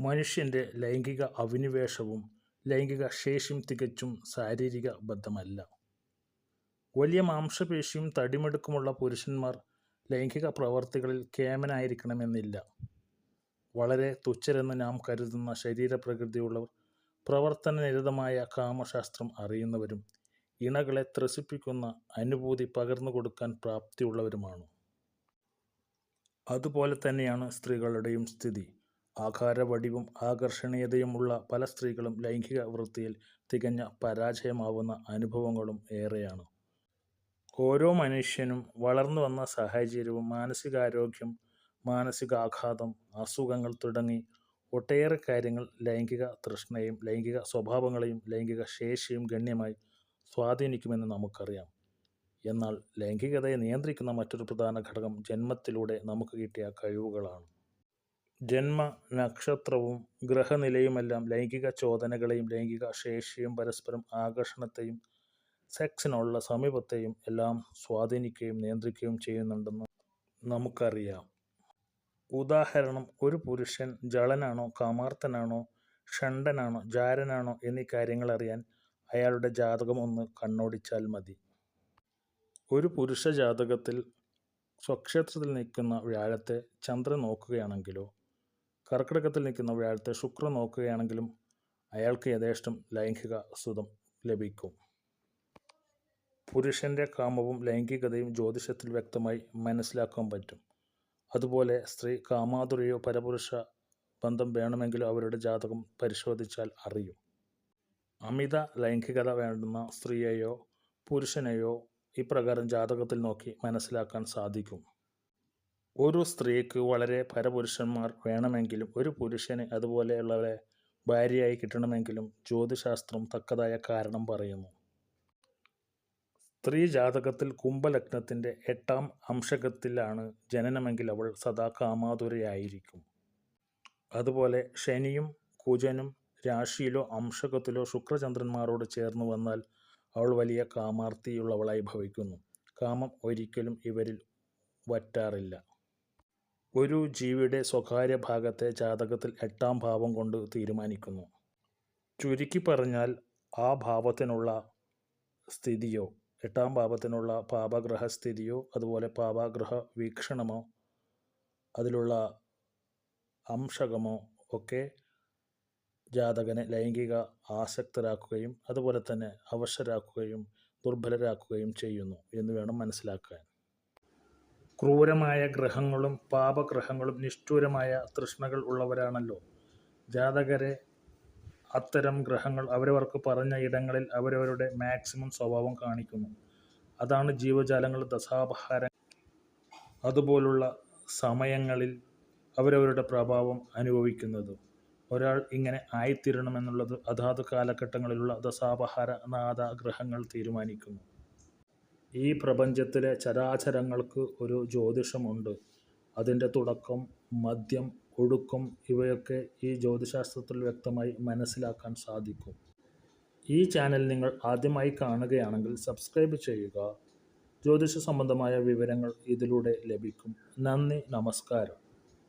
മനുഷ്യന്റെ ലൈംഗിക അഭിനിവേശവും ലൈംഗിക ശേഷിയും തികച്ചും ശാരീരിക ബദ്ധമല്ല. വലിയ മാംസപേശിയും തടിമെടുക്കുമുള്ള പുരുഷന്മാർ ലൈംഗിക പ്രവർത്തികളിൽ കേമനായിരിക്കണമെന്നില്ല. വളരെ തുച്ഛരെന്ന് നാം കരുതുന്ന ശരീരപ്രകൃതിയുള്ളവർ പ്രവർത്തനനിരതമായ കാമശാസ്ത്രം അറിയുന്നവരും ഇണകളെ ത്രസിപ്പിക്കുന്ന അനുഭൂതി പകർന്നു കൊടുക്കാൻ പ്രാപ്തിയുള്ളവരുമാണ്. അതുപോലെ തന്നെയാണ് സ്ത്രീകളുടെയും സ്ഥിതി. ആകാരവടിവും ആകർഷണീയതയുമുള്ള പല സ്ത്രീകളും ലൈംഗിക വൃത്തിയിൽ തികഞ്ഞ പരാജയമാവുന്ന അനുഭവങ്ങളും ഏറെയാണ്. ഓരോ മനുഷ്യനും വളർന്നുവന്ന സാഹചര്യവും മാനസികാരോഗ്യം, മാനസികാഘാതം, അസുഖങ്ങൾ തുടങ്ങി ഒട്ടേറെ കാര്യങ്ങൾ ലൈംഗിക തൃഷ്ണയും ലൈംഗിക സ്വഭാവങ്ങളെയും ലൈംഗിക ശേഷിയെയും ഗണ്യമായി സ്വാധീനിക്കുമെന്ന് നമുക്കറിയാം. എന്നാൽ ലൈംഗികതയെ നിയന്ത്രിക്കുന്ന മറ്റൊരു പ്രധാന ഘടകം ജന്മത്തിലൂടെ നമുക്ക് കിട്ടിയ കഴിവുകളാണ്. ജന്മനക്ഷത്രവും ഗ്രഹനിലയുമെല്ലാം ലൈംഗിക ചോദനകളെയും ലൈംഗിക ശേഷിയും പരസ്പരം ആകർഷണത്തെയും സെക്സിനുള്ള സമീപത്തെയും എല്ലാം സ്വാധീനിക്കുകയും നിയന്ത്രിക്കുകയും ചെയ്യുന്നുണ്ടെന്ന് നമുക്കറിയാം. ഉദാഹരണം ഒരു പുരുഷൻ ജളനാണോ കാമാർത്തനാണോ ഷണ്ടനാണോ ജാരനാണോ എന്നീ കാര്യങ്ങൾ അറിയാൻ അയാളുടെ ജാതകം ഒന്ന് കണ്ണോടിച്ചാൽ മതി. ഒരു പുരുഷ ജാതകത്തിൽ സ്വക്ഷേത്രത്തിൽ നിൽക്കുന്ന വ്യാഴത്തെ ചന്ദ്രൻ നോക്കുകയാണെങ്കിലോ കർക്കിടകത്തിൽ നിൽക്കുന്ന വ്യാഴത്തെ ശുക്രൻ നോക്കുകയാണെങ്കിലും അയാൾക്ക് യഥേഷ്ടം ലൈംഗിക സുഖം ലഭിക്കും. പുരുഷന്റെ കാമവും ലൈംഗികതയും ജ്യോതിഷത്തിൽ വ്യക്തമായി മനസ്സിലാക്കാൻ പറ്റും. അതുപോലെ സ്ത്രീ കാമാതുരയോ പരപുരുഷ ബന്ധം വേണമെങ്കിലും അവരുടെ ജാതകം പരിശോധിച്ചാൽ അറിയും. അമിത ലൈംഗികത വേണ്ടുന്ന സ്ത്രീയെയോ പുരുഷനെയോ ഇപ്രകാരം ജാതകത്തിൽ നോക്കി മനസ്സിലാക്കാൻ സാധിക്കും. ഒരു സ്ത്രീക്ക് വളരെ പരപുരുഷന്മാർ വേണമെങ്കിലും ഒരു പുരുഷന് അതുപോലെയുള്ളവരെ ഭാര്യയായി കിട്ടണമെങ്കിലും ജ്യോതിശാസ്ത്രം തക്കതായ കാരണം പറയുന്നു. സ്ത്രീ ജാതകത്തിൽ കുംഭലഗ്നത്തിന്റെ എട്ടാം അംശകത്തിലാണ് ജനനമെങ്കിൽ അവൾ സദാ കാമാതുരയായിരിക്കും. അതുപോലെ ശനിയും കുജനും രാശിയിലോ അംശകത്തിലോ ശുക്രചന്ദ്രന്മാരോട് ചേർന്ന് വന്നാൽ അവൾ വലിയ കാമാർത്തിയുള്ളവളായി ഭവിക്കുന്നു. കാമം ഒരിക്കലും ഇവരിൽ വറ്റാറില്ല. ഒരു ജീവിയുടെ സ്വകാര്യ ഭാഗത്തെ ജാതകത്തിൽ എട്ടാം ഭാവം കൊണ്ട് തീരുമാനിക്കുന്നു. ചുരുക്കി പറഞ്ഞാൽ ആ ഭാവത്തിനുള്ള സ്ഥിതിയോ എട്ടാം ഭാവത്തിനുള്ള പാപഗ്രഹ സ്ഥിതിയോ അതുപോലെ പാപഗ്രഹ വീക്ഷണമോ അതിലുള്ള അംശകമോ ഒക്കെ ജാതകനെ ലൈംഗിക ആസക്തരാക്കുകയും അതുപോലെ തന്നെ അവശരാക്കുകയും ദുർബലരാക്കുകയും ചെയ്യുന്നു എന്ന് വേണം മനസ്സിലാക്കാൻ. ക്രൂരമായ ഗ്രഹങ്ങളും പാപഗ്രഹങ്ങളും നിഷ്ഠൂരമായ തൃഷ്ണകൾ ഉള്ളവരാണല്ലോ. ജാതകരെ അത്തരം ഗ്രഹങ്ങൾ അവരവർക്ക് പറഞ്ഞ ഇടങ്ങളിൽ അവരവരുടെ മാക്സിമം സ്വഭാവം കാണിക്കുന്നു. അതാണ് ജീവജാലങ്ങൾ ദശാപഹാര അതുപോലുള്ള സമയങ്ങളിൽ അവരവരുടെ പ്രഭാവം അനുഭവിക്കുന്നത്. ഒരാൾ ഇങ്ങനെ ആയിത്തീരണമെന്നുള്ളത് അതാത് കാലഘട്ടങ്ങളിലുള്ള ദശാപഹാര നാദ ഗ്രഹങ്ങൾ തീരുമാനിക്കുന്നു. ഈ പ്രപഞ്ചത്തിലെ ചരാചരങ്ങൾക്ക് ഒരു ജ്യോതിഷമുണ്ട് അതിന്റെ തുടക്കം, മധ്യം, ഒടുക്കം ഇവയൊക്കെ ഈ ജ്യോതിശാസ്ത്രത്തിൽ വ്യക്തമായി മനസ്സിലാക്കാൻ സാധിക്കും. ഈ ചാനൽ നിങ്ങൾ ആദ്യമായി കാണുകയാണെങ്കിൽ സബ്സ്ക്രൈബ് ചെയ്യുക. ജ്യോതിഷ സംബന്ധമായ വിവരങ്ങൾ ഇതിലൂടെ ലഭിക്കും. നന്ദി, നമസ്കാരം.